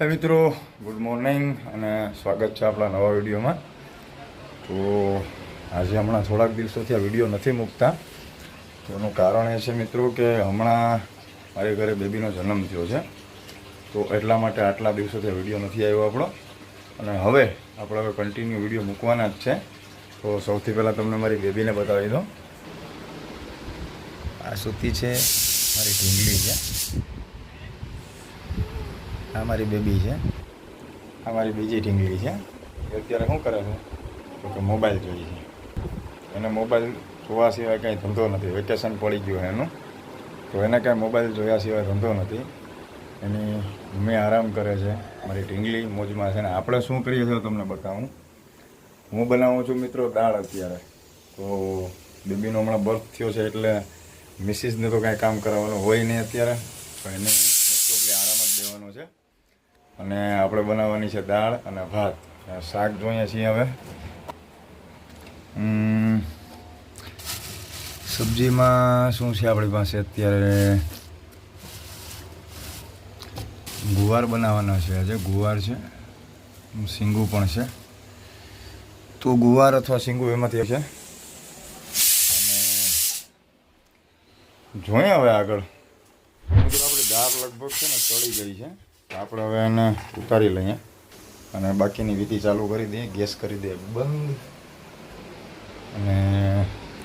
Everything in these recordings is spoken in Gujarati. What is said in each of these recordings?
હે મિત્રો ગુડ મોર્નિંગ અને સ્વાગત છે આપણા નવા વિડીયોમાં. તો આજે હમણાં થોડાક દિવસોથી આ વીડિયો નથી મૂકતા. તો એનું કારણ એ છે મિત્રો કે હમણાં મારી ઘરે બેબીનો જન્મ થયો છે. તો એટલા માટે આટલા દિવસોથી વીડિયો નથી આવ્યો આપણો. અને હવે આપણે હવે કન્ટિન્યુ વીડિયો મૂકવાના જ છે. તો સૌથી પહેલાં તમને મારી બેબીને બતાવી દો આ સૂતી છે, મારી ઢીંગલી છે. આ મારી બેબી છે. આ મારી બીજી ઢીંગલી છે. એ અત્યારે શું કરે છે? તો કે મોબાઈલ જોઈએ છે. એને મોબાઈલ જોવા સિવાય કાંઈ ધંધો નથી. વેકેશન પડી ગયું એનું. તો એને કાંઈ મોબાઈલ જોયા સિવાય ધંધો નથી. એની મમ્મી આરામ કરે છે. મારી ઢીંગલી મોજમાં છે ને આપણે શું કરીએ છીએ તમને બતાવું. હું બનાવું છું મિત્રો દાળ અત્યારે. તો બેબીનો હમણાં બર્થ થયો છે એટલે મિસિસને તો કાંઈ કામ કરાવવાનું હોય નહીં અત્યારે. તો એને આરામ જ દેવાનો છે. અને આપણે બનાવવાની છે દાળ અને ભાત. શાક જોઈએ છીએ હવે. સબ્જીમાં શું છે આપણી પાસે? અત્યારે ગુવાર બનાવવાના છે. આજે ગુવાર છે. સિંગુ પણ છે. તો ગુવાર અથવા સિંગુ એમાંથી છે જોઈએ હવે આગળ. આપણી દાળ લગભગ છે ને ચડી ગઈ છે. આપણે હવે એને ઉતારી લઈએ અને બાકીની વિધિ ચાલુ કરી દઈએ, ગેસ કરી દઈએ, બંધ. અને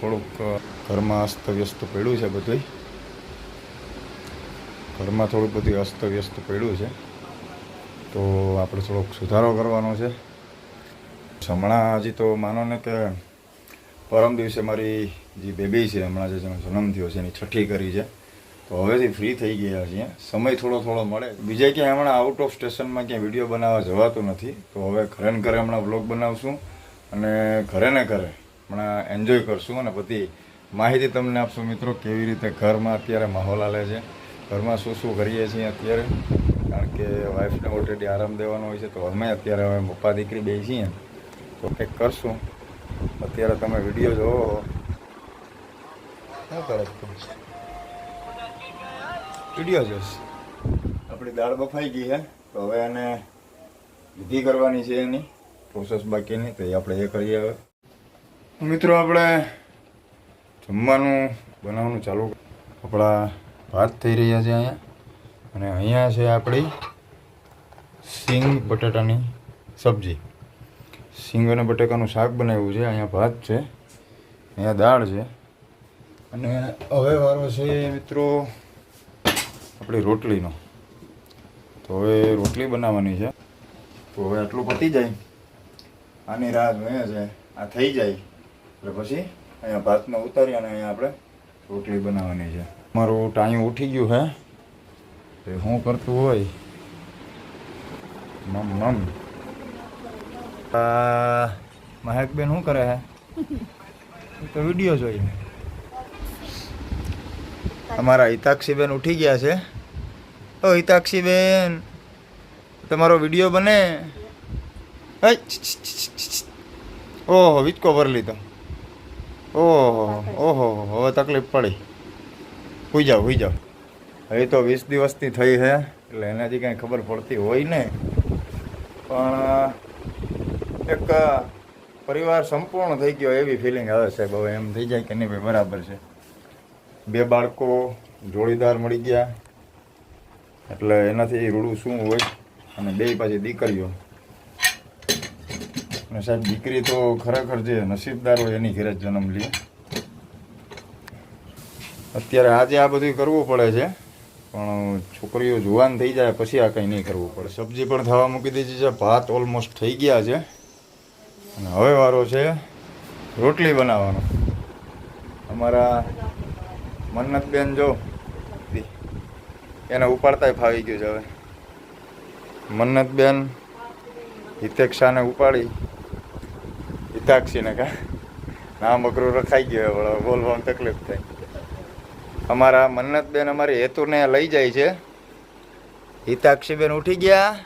થોડુંક ઘરમાં અસ્તવ્યસ્ત પડ્યું છે બધું ઘરમાં થોડુંક બધું અસ્તવ્યસ્ત પડ્યું છે. તો આપણે થોડોક સુધારો કરવાનો છે. હમણાં હજી તો માનો ને કે પરમ દિવસે મારી જે બેબી છે, હમણાં જે જેનો જન્મ થયો છે, એની છઠ્ઠી કરી છે. તો હવેથી ફ્રી થઈ ગયા છીએ. સમય થોડો થોડો મળે. બીજે ક્યાંય હમણાં આઉટ ઓફ સ્ટેશનમાં ક્યાંય વીડિયો બનાવવા જવાતું નથી. તો હવે ઘરે ને ઘરે હમણાં વ્લોગ બનાવશું અને ઘરે ને ઘરે હમણાં એન્જોય કરશું. અને બધી માહિતી તમને આપશું મિત્રો કેવી રીતે ઘરમાં અત્યારે માહોલ હાલે છે. ઘરમાં શું શું કરીએ છીએ અત્યારે. કારણ કે વાઈફને ઓલરેડી આરામ દેવાનો હોય છે. તો અમે અત્યારે હવે પપ્પા દીકરી બે છીએ. તો કંઈક કરશું. અત્યારે તમે વીડિયો જોવો. શું કરે વીડિયો જોશ આપણી દાળ બફાઈ ગઈ છે તો હવે એને વિધિ કરવાની છે એની. પ્રોસેસ બાકીની, તો એ આપણે એ કરીએ હવે. મિત્રો, આપણે જમવાનું બનાવવાનું ચાલુ આપણા ભાત થઈ રહ્યા છે અહીંયા. અને અહીંયા છે આપણી સિંગ બટાટાની સબ્જી. સિંગ અને બટાકાનું શાક બનાવ્યું છે. અહીંયા ભાત છે. અહીંયા દાળ છે. અને હવે વારો છે મિત્રો આપણી રોટલીનો. તો હવે રોટલી બનાવવાની છે. તો હવે આટલું પતી જાય. આની રાહ જોઈએ છે આ થઈ જાય. એટલે પછી અહીંયા ભાતમાં ઉતારી અને અહીંયા આપણે રોટલી બનાવવાની છે. મારું ટાઈમ ઉઠી ગયું હે. તે શું કરતું હોય? મમ મમ આ મહેકબેન શું કરે હે? તો વીડિયો જોઈ. અમારા હિતાક્ષીબેન ઉઠી ગયા છે. તો હિતાક્ષીબેન, તમારો વીડિયો બને. ઓહો વિચકો ભરી લીધો. ઓહો ઓહો, હવે તકલીફ પડી. હુઈ જાઓ હુઈ જાઓ. હવે તો વીસ દિવસની થઈ છે, એટલે એનાથી કાંઈ ખબર પડતી હોય ને. પણ, એક, પરિવાર સંપૂર્ણ થઈ ગયો એવી ફિલિંગ આવે સાહેબ હવે એમ થઈ જાય કે નહીં ભાઈ બરાબર છે. બે બાળકો જોડીદાર મળી ગયા. એટલે એનાથી રૂડું શું હોય? અને બે પાછી દીકરીઓ. અને સાહેબ, દીકરી તો ખરેખર જે નસીબદાર હોય એની ઘેરે જન્મ લે. અત્યારે આજે આ બધું કરવું પડે છે, પણ છોકરીઓ જુવાન થઈ જાય પછી આ કંઈ નહીં કરવું પડે. સબ્જી પણ થવા મૂકી દીધી છે, ભાત ઓલમોસ્ટ થઈ ગયા છે. અને હવે વારો છે રોટલી બનાવવાનો. અમારા મન્નતબેન જો. એને ઉપાડતાય ફાવી ગયું છે હવે. મન્નતબેન હિતેક્ષાને ઉપાડી. હિતાક્ષીને કા. નામ અઘરું રખાઈ ગયું હવે તકલીફ થાય. અમારા મન્નતબેન અમારી હેતુને લઈ જાય છે. હિતાક્ષીબેન ઉઠી ગયા.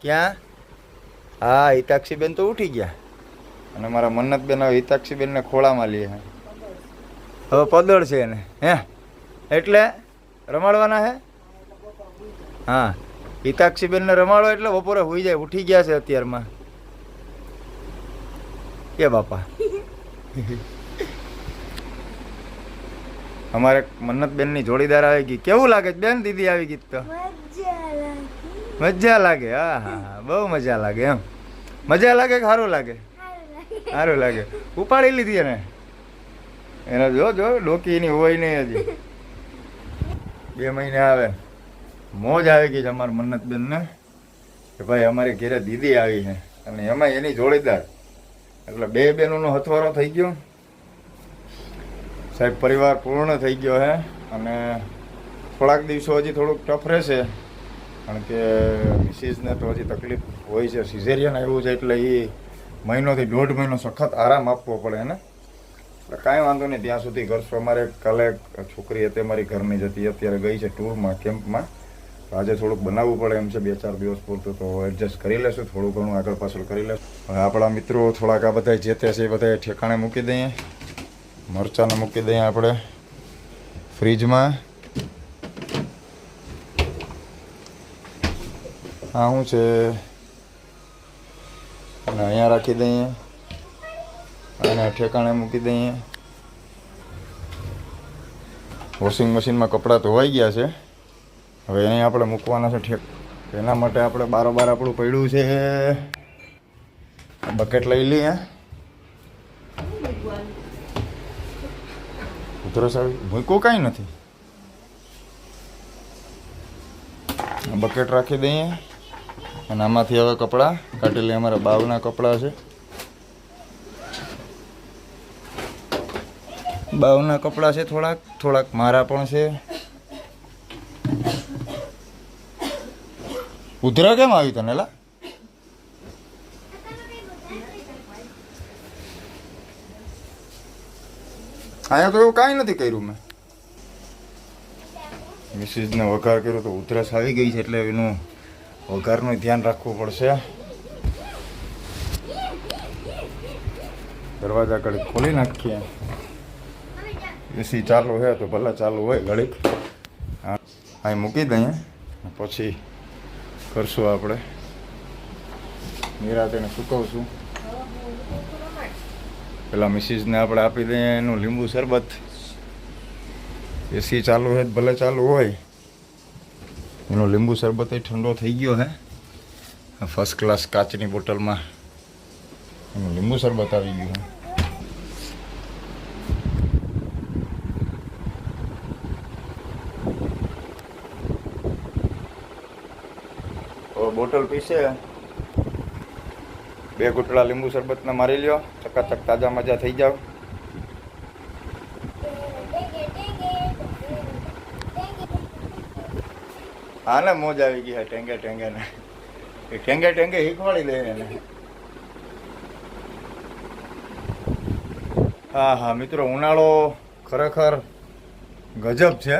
ક્યાં? હા, હિતાક્ષીબેન તો ઉઠી ગયા. અને મારા મન્નતબેન હવે હિતાક્ષીબેનને ખોળામાં લે હવે પદળ છે એને હે? એટલે રમાડવાના હે? હા. હિતાક્ષીબેનને રમાડો એટલે બપોરે હોઈ જાય ઉઠી ગયા છે અત્યારમાં. કે બાપા. અમારે મન્નતબેનની જોડીદાર આવી ગઈ. કેવું લાગે? બેન દીદી આવી ગઈ તો? મજા લાગે. હા હા હા. બહુ મજા લાગે એમ. મજા લાગે કે સારું લાગે. સારું લાગે. ઉપાડી લીધી એને. એને જો જો, ડોકીની હોય નહીં હજી. બે મહિને આવે. મોજ આવી ગઈ છે અમારા મન્નતબેનને કે ભાઈ અમારી ઘેરે દીદી આવી છે. અને એમાં એની જોડીદાર. એટલે બે બહેનોનો હથવારો થઈ ગયો. સાહેબ, પરિવાર પૂર્ણ થઈ ગયો છે અને થોડાક દિવસો હજી થોડુંક ટફ રહેશે. કારણ કે મિસિસને તો હજી તકલીફ હોય છે. સિઝેરિયન આવ્યું છે એટલે એ મહિનોથી દોઢ મહિનો સખત આરામ આપવો પડે ને? એટલે કાંઈ વાંધો નહીં, ત્યાં સુધી કરશો અમારે કાલે છોકરી હતી, અમારી ઘરની જતી અત્યારે ગઈ છે ટૂરમાં, કેમ્પમાં. આજે થોડુંક બનાવવું પડે એમ છે, બે ચાર દિવસ પૂરતું, તો એડજસ્ટ કરી લેશું, થોડું ઘણું આગળ પાછળ કરી લેશું. આપણા મિત્રો થોડાક આ બધા જે તે છે, એ બધા ઠેકાણે મૂકી દઈએ. મરચાંને મૂકી દઈએ આપણે ફ્રીજમાં. આ શું છે? અને અહીંયા રાખી દઈએ. અને ઠેકાણે મૂકી દઈએ. વોશિંગ મશીનમાં કપડાં ધોવાઈ ગયા છે. હવે એને આપણે મૂકવાના છે ઠેક. એના માટે આપણે બારોબાર આપણું પડ્યું છે. બકેટ લઈ લઈએ. ઉધરસ આવી મૂક્યું કાંઈ નથી. બકેટ રાખી દઈએ. અને આમાંથી હવે કપડાં કાઢી લઈએ. અમારા બાવના કપડાં છે. બાવના કપડાં છે થોડાક થોડાક મારા પણ છે. ઉધરા કેમ આવી તને, લા? અહીંયા તો એવું કાંઈ નથી કર્યું મેં. મિસિસને વઘાર કર્યો તો ઉધરસ આવી ગઈ છે એટલે એનું વઘારનું ધ્યાન રાખવું પડશે. દરવાજા કડે ખોલી નાખીએ. એસી ચાલુ છે તો ભલે ચાલુ હોય ઘડીક. હા અહીં મૂકી દઈએ. પછી કરશું આપણે. નિરાતેને સૂકવશું. પેલા મિસિસને આપણે આપી દઈએ, એનું લીંબુ શરબત. એસી ચાલુ તો ભલે ચાલુ હોય. એનો લીંબુ શરબત ઠંડો થઈ ગયો હે ફર્સ્ટ ક્લાસ કાચની બોટલમાં એનું લીંબુ શરબત આવી ગયું હે તો બોટલ પીશે બે ઘૂંટડા લીંબુ શરબતના મારી લ્યો. ચકાચક તાજા મજા થઈ જાવ. હા ને મોજ આવી ગઈ ટેંગે ટેંગે ને એ ટેંગે ટેંગે શીખવાડી દે એને. હા હા, મિત્રો, ઉનાળો ખરેખર ગજબ છે.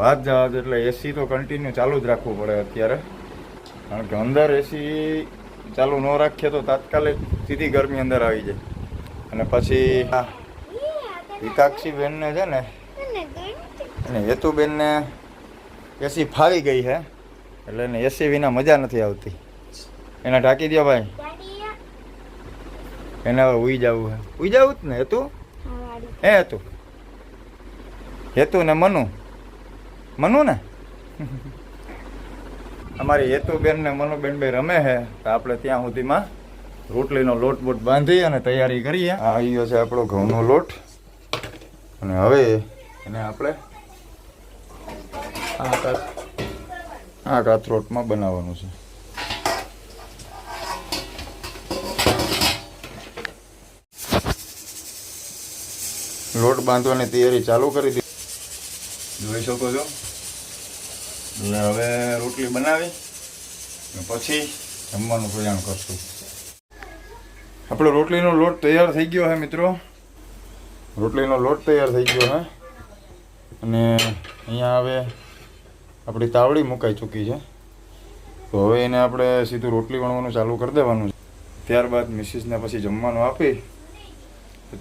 વાત જવા એટલે એસી તો કન્ટિન્યુ ચાલુ જ રાખવું પડે અત્યારે. કારણ કે અંદર એસી ચાલુ ન રાખીએ તો તાત્કાલિક સીધી ગરમી અંદર આવી જાય. અને પછી આ હિતાક્ષી બેનને છે ને, અને હેતુબેનને એસી ફાવી ગઈ છે એટલે એને એસી વિના મજા નથી આવતી. એને ઢાંકી દો ભાઈ. એને હવે ઉઈ જવું છે ઉઈ જવું જ ને, હેતુ? હે હેતુ? હેતુ ને મનુ? મનુ ને અમારી હેતુબેન ને મનુબેન બે રમે છે, તો આપણે ત્યાં સુધીમાં રોટલીનો લોટ બોટ બાંધી અને તૈયારી કરીએ. આ આવ્યો છે આપણો ઘઉંનો લોટ. અને હવે એને આપણે આ આ કાતરોટમાં બનાવવાનું છે. લોટ બાંધવાની તૈયારી ચાલુ કરી દીધી. જોઈ શકો છો? એટલે હવે રોટલી બનાવી પછી જમવાનું પ્રયાણ કરશું. આપણો રોટલીનો લોટ તૈયાર થઈ ગયો છે મિત્રો. રોટલીનો લોટ તૈયાર થઈ ગયો છે અને અહીંયા હવે આપણી તાવડી મુકાઈ ચૂકી છે. તો હવે એને આપણે સીધું રોટલી વણવાનું ચાલુ કરી દેવાનું છે. ત્યારબાદ મિસિસને પછી જમવાનું આપી,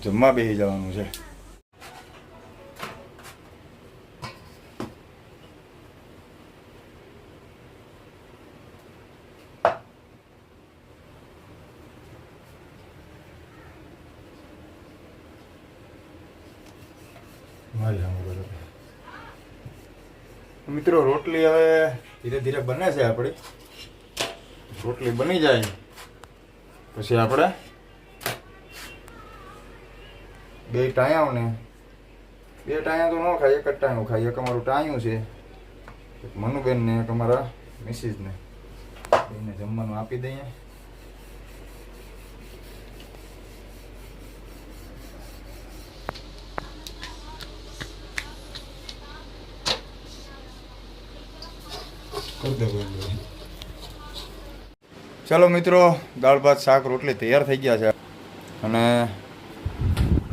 જમવા બેસી જવાનું છે. સામે મિત્રો, રોટલી હવે ધીરે ધીરે બને છે આપણી રોટલી બની જાય. પછી આપણે બે ટાયાઓને, બે ટાયા તો ન ખાય, એક જ ટાયું ખાય. એક અમારું ટાયું છે મનુબેનને, એક અમારા મિસિસને. એને જમવાનું આપી દઈએ. ચાલો મિત્રો, દાળ, ભાત, શાક, રોટલી તૈયાર થઈ ગયા છે. અને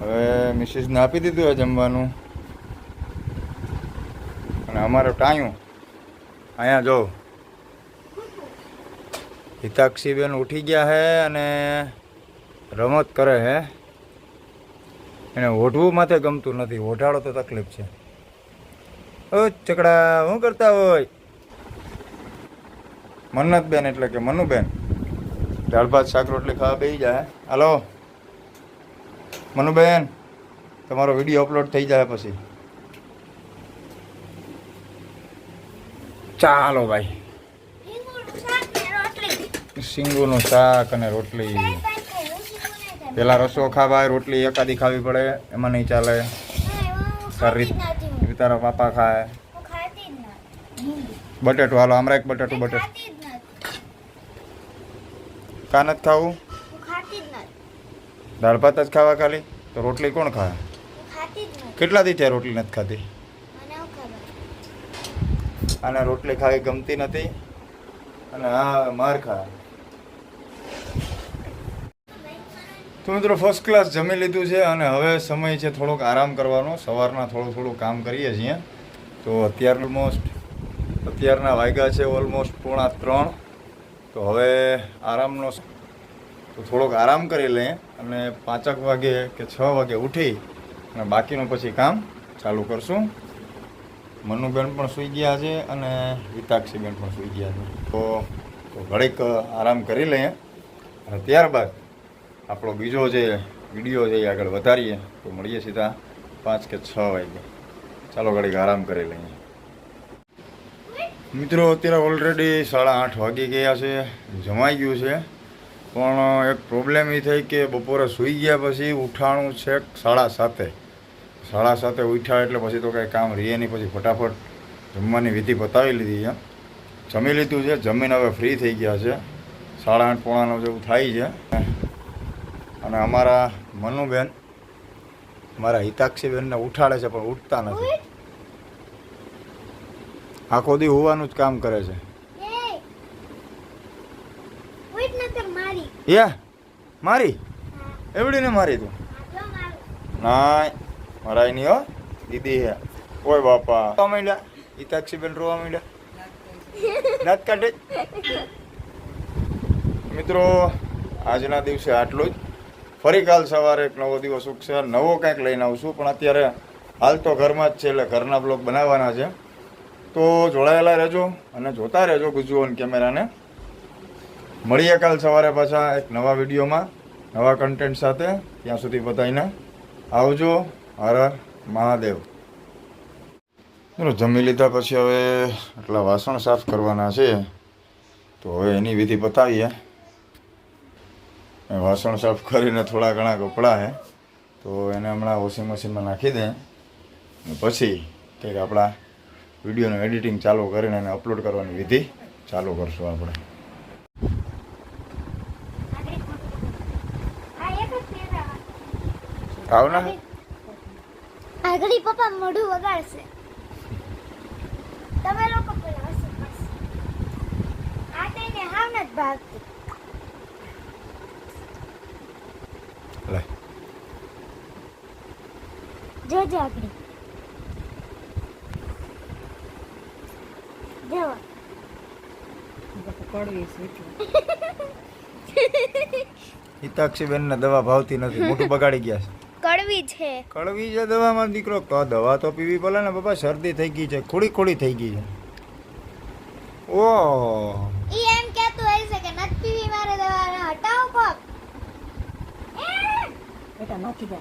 હવે મિસિસને આપી દીધું હોય જમવાનું. અને અમારો ટાયું. અહીંયા જો. હિતાક્ષીબેન ઉઠી ગયા છે અને રમત કરે છે એને ઓઢવું માથે ગમતું નથી. ઓઢાડો તો તકલીફ છે. ઓ ચકડા શું કરતા હોય? મન્નતબેન એટલે કે મનુબેન. દાળ ભાત, શાક, રોટલી ખાવા બેસી જાય હાલો. મનુબેન, તમારો વીડિયો અપલોડ થઈ જાય પછી. ચાલો ભાઈ. સિંગુનું શાક અને રોટલી. પેલા રસો ખાવા રોટલી એકાદી ખાવી પડે, એમાં નહીં ચાલે. તારા પાપા ખાય. બટેટું, હાલો, આમરા એક બટેટું બટેટું કા નથી ખાવું? દાળ ભાત જ ખાવા ખાલી? તો રોટલી કોણ ખાય કેટલા દી થયા રોટલી નથી ખાતી અને રોટલી ખાવી ગમતી નથી? અને હા માર ખાય. તો મિત્રો ફર્સ્ટ ક્લાસ જમી લીધું છે અને હવે સમય છે થોડોક આરામ કરવાનો. સવારના થોડું થોડું કામ કરીએ છીએ. તો અત્યાર ઓલમોસ્ટ અત્યારના વાગ્યા છે ઓલમોસ્ટ પોણા ત્રણ. તો હવે આરામનો તો થોડોક આરામ કરી લઈએ અને પાંચક વાગે કે છ વાગે ઉઠી અને બાકીનું પછી કામ ચાલુ કરશું. મનુબેન પણ સૂઈ ગયા છે અને વિતાક્ષીબેન પણ સૂઈ ગયા છે. તો તો ઘડીક આરામ કરી લઈએ અને ત્યારબાદ આપણો બીજો જે વીડિયો છે એ આગળ વધારીએ. તો મળીએ સીધા પાંચ કે છ વાગે. ચાલો ઘડીક આરામ કરી લઈએ. મિત્રો, અત્યારે ઓલરેડી સાડા આઠ વાગી ગયા છે. જમાઈ ગયું છે. પણ એક પ્રોબ્લેમ એ થઈ કે બપોરે સૂઈ ગયા પછી ઉઠાણું છે સાડા સાતે. સાડા સાતે ઉઠ્યા એટલે પછી તો કાંઈ કામ રહીએ નહીં. પછી ફટાફટ જમવાની વિધિ પતાવી લીધી છે. જમી લીધું છે. જમીન હવે ફ્રી થઈ ગયા છે. સાડા આઠ પોણાનો જેવું થાય છે. અને અમારા મનુબેન, મારા હિતાક્ષીબેનને ઉઠાડે છે, પણ ઉઠતા નથી. આખો દી હોવાનું જ કામ કરે છે. યા મારી? એવડીને મારી તું? નાય મરાય નહીં હો દીદી હે. ઓય બાપા. રોવા માંડ્યા? હિતાક્ષીબેન રોવા માંડ્યા? દાંત કાઢે? મિત્રો આજના દિવસે આટલું જ. ફરી કાલ સવારે એક નવો દિવસ ઉગશે. નવો કંઈક લઈને આવશું પણ અત્યારે હાલ તો ઘરમાં જ છે એટલે ઘરના બ્લોગ બનાવવાના છે. તો જોડાયેલા રહેજો અને જોતા રહેજો ગુજુ કેમેરાને. મળીએ કાલ સવારે પાછા એક નવા વિડીયોમાં, નવા કન્ટેન્ટ સાથે. ત્યાં સુધી બધાને આવજો. હર મહાદેવ. જમી લીધા પછી હવે આટલા વાસણ સાફ કરવાના છે. તો હવે એની વિધિ પતાવીએ. વાસણ સાફ કરીને થોડા ઘણા કપડાં છે તો એને હમણાં વોશિંગ મશીનમાં નાખી દે. પછી કંઈક આપણા વિડીયોનું એડિટિંગ ચાલુ કરીને એને અપલોડ કરવાની વિધિ ચાલુ કરશું આપણે. આવના? આગળ પપ્પા મોઢું વગાડશે. તમે લોકો પેલા આ તેને હાવ ભાગતું લે. જોજો આગળ. જવા હિતાક્ષીબેનને દવા ભાવતી નથી મોટું બગાડી ગયા છે. કડવી છે. કડવી છે દવામાં દીકરો તો દવા તો પીવી પડે ને બાપા શરદી થઈ ગઈ છે ખોડી ખોડી થઈ ગઈ છે. ઓહ. ઈ એમ કહેતું હોય છે કે નથી પીવી મારે દવા હટાવો પગ. બેટા નાખી દે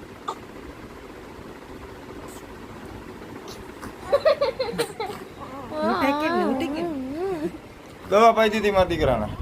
દવા પાઈ દીધી મારા દીકરાના